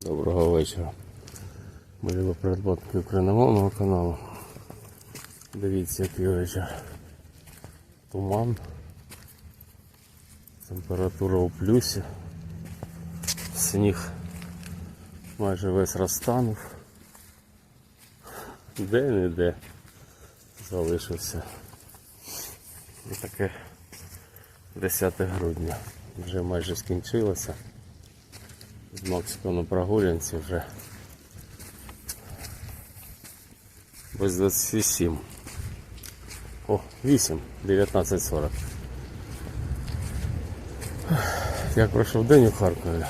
Доброго вечора. Ми любимо передплатники україномовного каналу. Дивіться, який вечір. Туман. Температура у плюсі. Сніг майже весь розтанув. Де-не-де залишився. І таке 10 грудня. Вже майже скінчилося. З Максиком на прогулянці вже без 27. О, 8, 19.40. Як пройшов день у Харкові?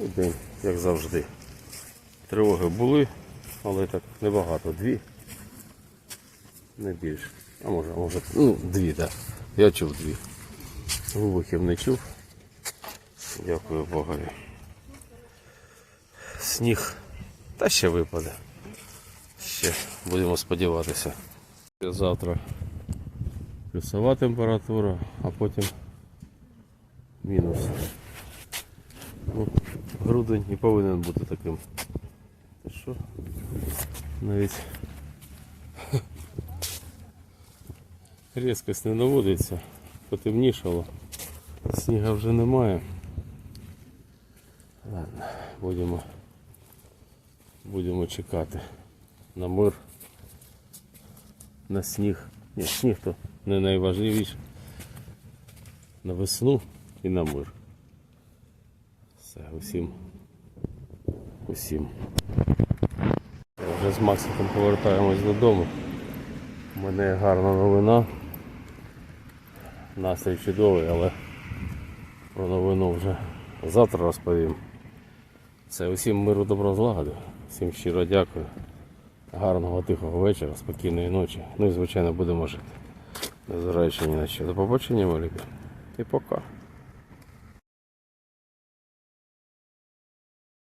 Ну, День, як завжди. Тривоги були, але так небагато. Дві. Не більше. А може, може, ну, дві, так. Да. Я чув дві. Вибухів не чув. Дякую Богові. Сніг та ще випаде. Ще будемо сподіватися. Завтра плюсова температура, а потім мінус. Ну, грудень не повинен бути таким. Та що? Навіть різкость не наводиться, потемнішало. Сніга вже немає. Ладно, будемо, будемо чекати на мир, на сніг. Ні, сніг то не найважливіше. На весну і на мир. Все, усім. Усім. Вже з Максиком повертаємось додому. У мене гарна новина. Настрій чудовий, але про новину вже завтра розповім. Все, усім миру добро злагоди. Всім щиро дякую. Гарного тихого вечора, спокійної ночі. Ну і звичайно будемо жити. Незважаючи ні на що. До побачення, мої любі. І пока.